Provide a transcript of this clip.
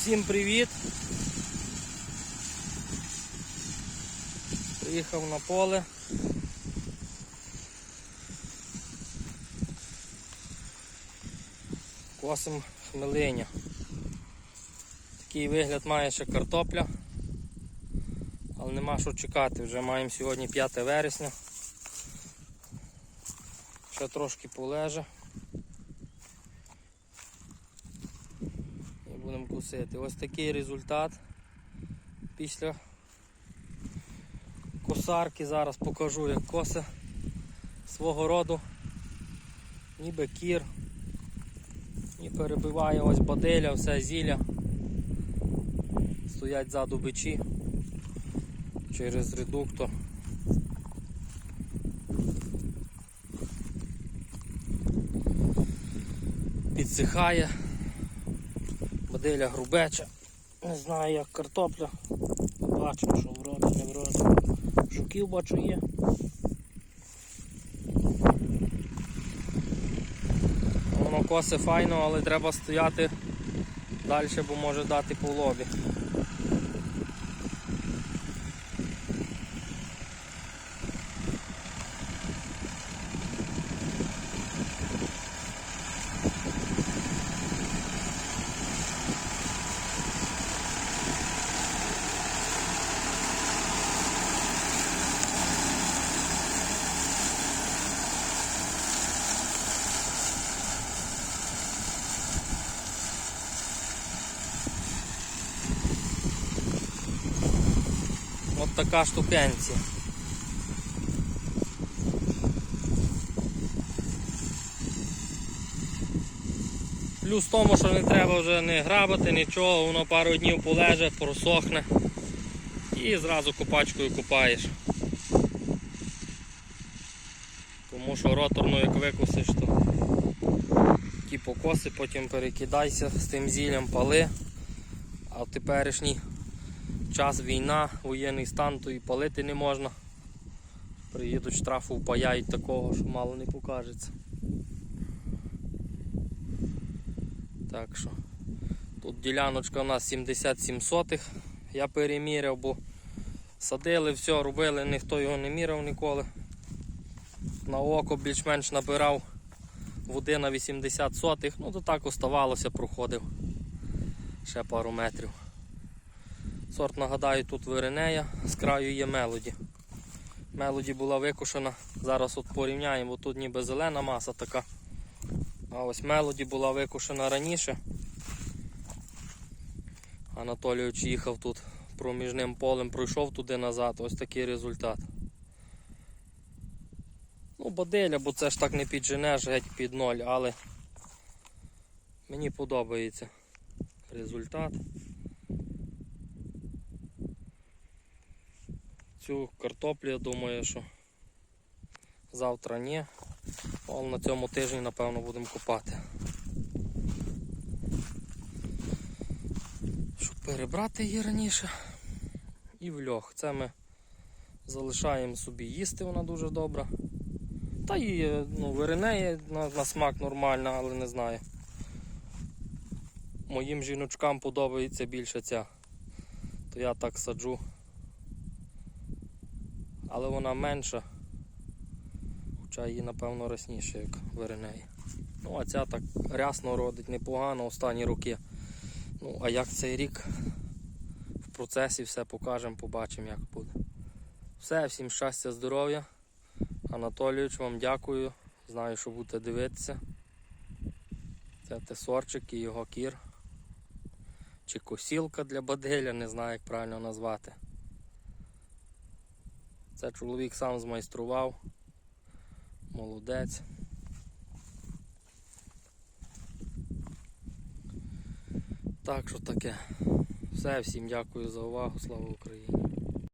Всім привіт! Приїхав на поле. Косим хмелиня. Такий вигляд має ще картопля. Але нема що чекати, вже маємо сьогодні 5 вересня. Ще трошки полеже. Будемо кусити. Ось такий результат після косарки. Зараз покажу як косе свого роду. Ніби кір. І перебиває ось баделя, все зілля. Стоять ззаду бичі через редуктор. Підсихає. Моделя грубеча. Не знаю як картопля. Бачимо, що вроді, не вроді. Жуків бачу є. Воно коси файно, але треба стояти далі, бо може дати по лобі. От така штукенція. Плюс в тому, що не треба вже не грабати нічого, воно пару днів полеже, просохне і зразу копачкою купаєш. Тому що роторну як викосиш, то ті покоси, потім перекидайся з тим зіллям пали, а теперішній час війна, воєнний стан, то і палити не можна. Приїдуть штрафу, впаяють такого, що мало не покажеться. Так що тут діляночка у нас 77 сотих. Я переміряв, бо садили, все робили, ніхто його не міряв ніколи. На око більш-менш набирав води на 80 сотих, ну то так оставалося, проходив ще пару метрів. Сорт, нагадаю, тут Веренея, з краю є мелоді. Мелоді була викошена, зараз от порівняємо, тут ніби зелена маса така. А ось мелоді була викошена раніше. Анатолійович їхав тут проміжним полем, пройшов туди назад, ось такий результат. Ну, баделя, бо це ж так не підженеш геть під ноль, але мені подобається результат. Цю картоплю, я думаю, що завтра ні. Але на цьому тижні, напевно, будемо копати. Щоб перебрати її раніше. І в льох. Це ми залишаємо собі їсти, вона дуже добра. Та і ну, виринеє на, на смак нормально, але не знаю. Моїм жіночкам подобається більше ця. То я так саджу але вона менша. Хоча її, напевно, росніше, як виренеї. Ну, а ця так рясно родить, непогано останні роки. Ну, а як цей рік в процесі все покажемо, побачимо, як буде. Все, всім щастя, здоров'я. Анатолійович, вам дякую. Знаю, що будете дивитися. Це тесорчик і його кір. Чи косілка для баделя, не знаю, як правильно назвати. Це чоловік сам змайстрував. Молодець. Так що таке. Все, всім дякую за увагу. Слава Україні!